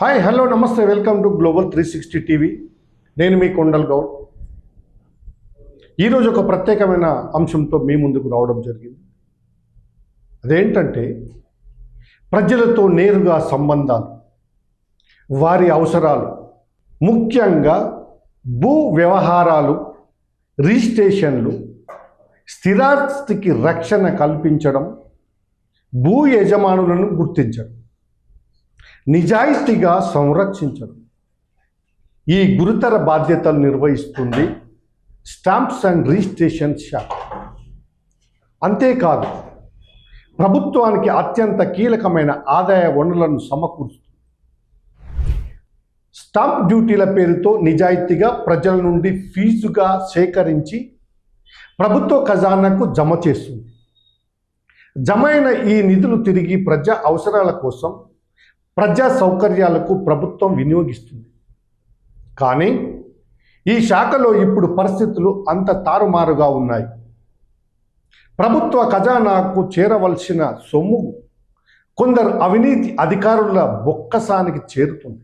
Hi hello namaste welcome to global three sixty TV. నేను మీ కొండల్ గౌడ్. ఈరోజు ఒక ప్రత్యేకమైన అంశంతో మీ ముందుకు రావడం జరిగింది. అదేంటంటే ప్రజలతో నేరుగా సంబంధాలు వారి అవసరాలు ముఖ్యంగా భూ వ్యవహారాలు రిజిస్ట్రేషన్లు స్థిరాస్తికి రక్షణ కల్పించడం భూ యజమానులను గుర్తించడం. నిజాయితీగా సంరక్షించడం. ఈ గురుతర బాధ్యతలు నిర్వహిస్తుంది స్టాంప్స్ అండ్ రిజిస్ట్రేషన్ శాఖ. అంతేకాదు ప్రభుత్వానికి అత్యంత కీలకమైన ఆదాయ వనరులను సమకూరుస్తుంది. స్టాంప్ డ్యూటీల పేరుతో నిజాయితీగా ప్రజల నుండి ఫీజుగా సేకరించి ప్రభుత్వ ఖజానాకు జమ చేస్తుంది. జమ అయిన ఈ నిధులు తిరిగి ప్రజా అవసరాల కోసం ప్రజా సౌకర్యాలకు ప్రభుత్వం వినియోగిస్తుంది. కానీ ఈ శాఖలో ఇప్పుడు పరిస్థితులు అంత తారుమారుగా ఉన్నాయి. ప్రభుత్వ ఖజానాకు చేరవలసిన సొమ్ము కొందరు అవినీతి అధికారుల బొక్కసానికి చేరుతుంది.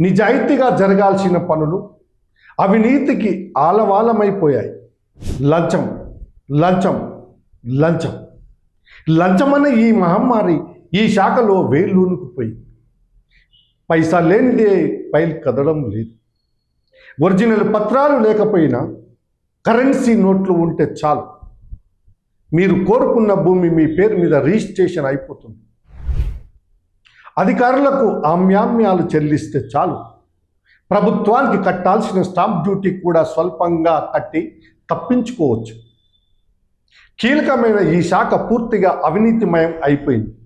నిజాయితీగా జరగాల్సిన పనులు అవినీతికి ఆలవాలమైపోయాయి. లంచం లంచం లంచం. లంచమనే ఈ మహమ్మారి ఈ శాఖలో వేళ్ళూనుకుపోయి పైసా లేనిదే పైలు కదడం లేదు. ఒరిజినల్ పత్రాలు లేకపోయినా కరెన్సీ నోట్లు ఉంటే చాలు. మీరు కోరుకున్న భూమి మీ పేరు మీద రిజిస్ట్రేషన్ అయిపోతుంది. అధికారులకు ఆమ్యామ్యాలు చెల్లిస్తే చాలు. ప్రభుత్వానికి కట్టాల్సిన స్టాంప్ డ్యూటీ కూడా స్వల్పంగా కట్టి తప్పించుకోవచ్చు. కీలకమైన ఈ శాఖ పూర్తిగా అవినీతిమయం అయిపోయింది.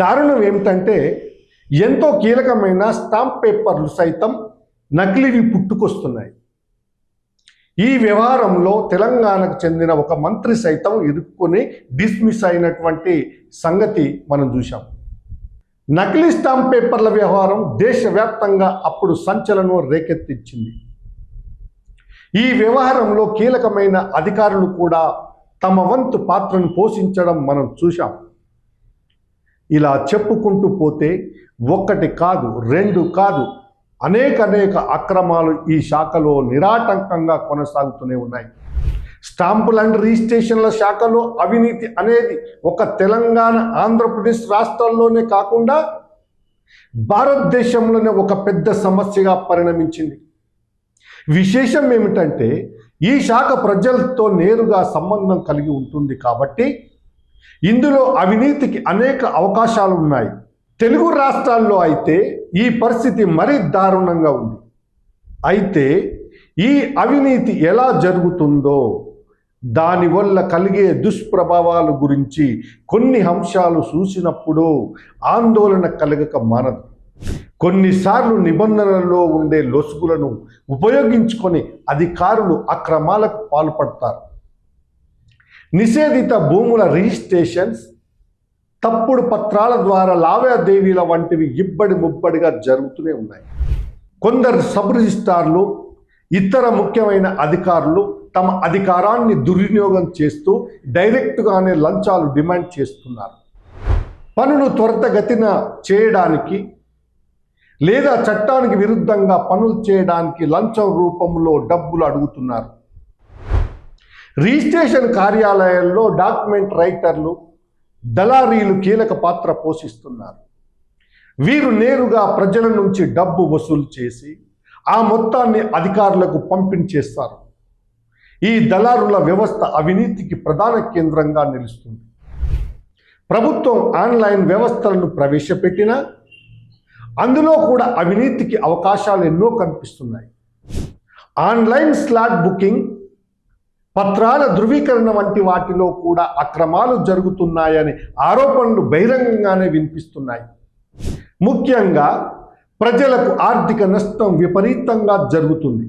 దారుణం ఏమిటంటే ఎంతో కీలకమైన స్టాంప్ పేపర్లు సైతం నకిలీవి పుట్టుకొస్తున్నాయి. ఈ వ్యవహారంలో తెలంగాణకు చెందిన ఒక మంత్రి సైతం ఇరుక్కుని డిస్మిస్ అయినటువంటి సంగతి మనం చూసాం నకిలీ స్టాంప్ పేపర్ల వ్యవహారం దేశవ్యాప్తంగా అప్పుడు సంచలనం రేకెత్తించింది. ఈ వ్యవహారంలో కీలకమైన అధికారులు కూడా తమ వంతు పాత్రను పోషించడం మనం చూశాం. ఇలా చెప్పుకుంటూ పోతే ఒక్కటి కాదు రెండు కాదు అనేక అనేక అక్రమాలు ఈ శాఖలో నిరాటంకంగా కొనసాగుతూనే ఉన్నాయి. స్టాంపుల్ అండ్ రిజిస్ట్రేషన్ల శాఖలో అవినీతి అనేది ఒక తెలంగాణ ఆంధ్రప్రదేశ్ రాష్ట్రాల్లోనే కాకుండా భారతదేశంలోనే ఒక పెద్ద సమస్యగా పరిణమించింది. విశేషం ఏమిటంటే ఈ శాఖ ప్రజలతో నేరుగా సంబంధం కలిగి ఉంటుంది కాబట్టి ఇందులో అవినీతికి అనేక అవకాశాలు ఉన్నాయి. తెలుగు రాష్ట్రాల్లో అయితే ఈ పరిస్థితి మరీ దారుణంగా ఉంది. అయితే ఈ అవినీతి ఎలా జరుగుతుందో దానివల్ల కలిగే దుష్ప్రభావాల గురించి కొన్ని అంశాలు చూసినప్పుడు ఆందోళన కలగక మానదు. కొన్నిసార్లు నిబంధనలలో ఉండే లొసుగులను ఉపయోగించుకొని అధికారులు అక్రమాలకు పాల్పడతారు. నిషేధిత భూముల రిజిస్ట్రేషన్స్ తప్పుడు పత్రాల ద్వారా లావాదేవీల వంటివి ఇబ్బడి ముబ్బడిగా జరుగుతూనే ఉన్నాయి. కొందరు సబ్ రిజిస్ట్రార్లు ఇతర ముఖ్యమైన అధికారులు తమ అధికారాన్ని దుర్వినియోగం చేస్తూ డైరెక్ట్గానే లంచాలు డిమాండ్ చేస్తున్నారు. పనులు త్వరితగతిన చేయడానికి లేదా చట్టానికి విరుద్ధంగా పనులు చేయడానికి లంచం రూపంలో డబ్బులు అడుగుతున్నారు. రిజిస్ట్రేషన్ కార్యాలయాల్లో డాక్యుమెంట్ రైటర్లు దళారీలు కీలక పాత్ర పోషిస్తున్నారు. వీరు నేరుగా ప్రజల నుంచి డబ్బు వసూలు చేసి ఆ మొత్తాన్ని అధికారులకు పంపిణీ చేస్తారు ఈ దళారుల వ్యవస్థ అవినీతికి ప్రధాన కేంద్రంగా నిలుస్తుంది. ప్రభుత్వం ఆన్లైన్ వ్యవస్థలను ప్రవేశపెట్టినా అందులో కూడా అవినీతికి అవకాశాలు ఎన్నో కనిపిస్తున్నాయి. ఆన్లైన్ స్లాట్ బుకింగ్ పత్రాల ధృవీకరణ వంటి వాటిలో కూడా అక్రమాలు జరుగుతున్నాయని ఆరోపణలు బహిరంగంగానే వినిపిస్తున్నాయి. ముఖ్యంగా ప్రజలకు ఆర్థిక నష్టం విపరీతంగా జరుగుతుంది.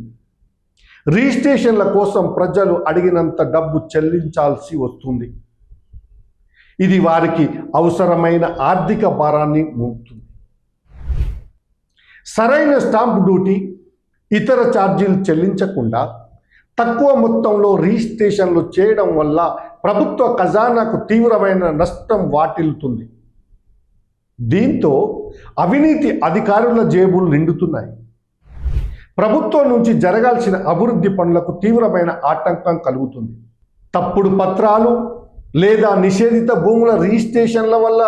రిజిస్ట్రేషన్ల కోసం ప్రజలు అడిగినంత డబ్బు చెల్లించాల్సి వస్తుంది. ఇది వారికి అవసరమైన ఆర్థిక భారాన్ని మోపుతుంది. సరైన స్టాంప్ డ్యూటీ ఇతర ఛార్జీలు చెల్లించకుండా తక్కువ మొత్తంలో రిజిస్ట్రేషన్లు చేయడం వల్ల ప్రభుత్వ ఖజానాకు తీవ్రమైన నష్టం వాటిల్లుతుంది. దీంతో అవినీతి అధికారుల జేబులు నిండుతున్నాయి. ప్రభుత్వం నుంచి జరగాల్సిన అభివృద్ధి పనులకు తీవ్రమైన ఆటంకం కలుగుతుంది. తప్పుడు పత్రాలు లేదా నిషేధిత భూముల రిజిస్ట్రేషన్ల వల్ల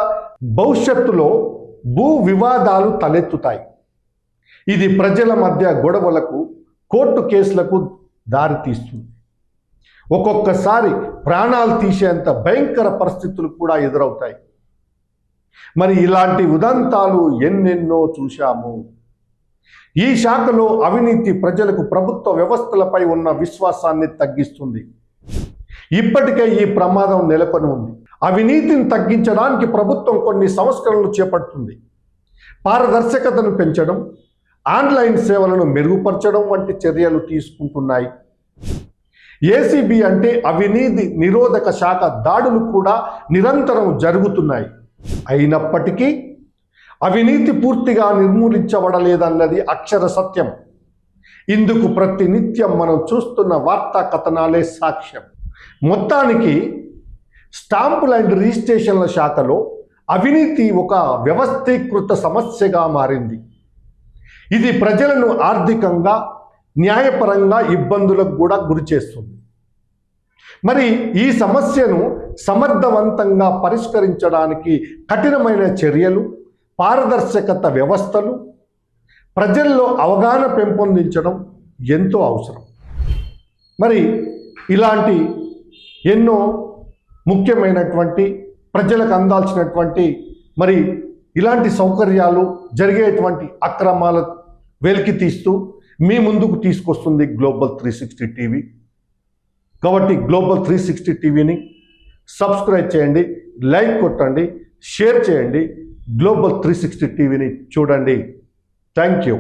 భవిష్యత్తులో భూ వివాదాలు తలెత్తుతాయి. ఇది ప్రజల మధ్య గొడవలకు కోర్టు కేసులకు దారితీస్తుంది ఒక్కొక్కసారి ప్రాణాలు తీసేంత భయంకర పరిస్థితులు కూడా ఎదురవుతాయి. మరి ఇలాంటి ఉదంతాలు ఎన్నెన్నో చూశాము. ఈ శాఖలో అవినీతి ప్రజలకు ప్రభుత్వ వ్యవస్థలపై ఉన్న విశ్వాసాన్ని తగ్గిస్తుంది. ఇప్పటికే ఈ ప్రమాదం నెలకొని ఉంది. అవినీతిని తగ్గించడానికి ప్రభుత్వం కొన్ని సంస్కరణలు చేపడుతుంది. పారదర్శకతను పెంచడం ఆన్లైన్ సేవలను మెరుగుపరచడం వంటి చర్యలు తీసుకుంటున్నాయి. ఏసీబీ అంటే అవినీతి నిరోధక శాఖ దాడులు కూడా నిరంతరం జరుగుతున్నాయి. అయినప్పటికీ అవినీతి పూర్తిగా నిర్మూలించబడలేదన్నది అక్షర సత్యం. ఇందుకు ప్రతినిత్యం మనం చూస్తున్న వార్తా కథనాలే సాక్ష్యం. మొత్తానికి స్టాంపుల్ అండ్ రిజిస్ట్రేషన్ల శాఖలో అవినీతి ఒక వ్యవస్థీకృత సమస్యగా మారింది. ఇది ప్రజలను ఆర్థికంగా న్యాయపరంగా ఇబ్బందులకు కూడా గురి చేస్తుంది. మరి ఈ సమస్యను సమర్థవంతంగా పరిష్కరించడానికి కఠినమైన చర్యలు పారదర్శకత వ్యవస్థలు ప్రజల్లో అవగాహన పెంపొందించడం ఎంతో అవసరం. మరి ఇలాంటి ఎన్నో ముఖ్యమైనటువంటి ప్రజలకు అందాల్సినటువంటి మరి ఇలాంటి సౌకర్యాలు జరిగేటువంటి అక్రమాల వెలికి తీస్తూ మీ ముందుకు తీసుకొస్తుంది గ్లోబల్ త్రీ సిక్స్టీ టీవీ కాబట్టి గ్లోబల్ త్రీ సిక్స్టీ టీవీని సబ్స్క్రైబ్ చేయండి లైక్ కొట్టండి షేర్ చేయండి గ్లోబల్ త్రీ సిక్స్టీ టీవీని చూడండి. Thank you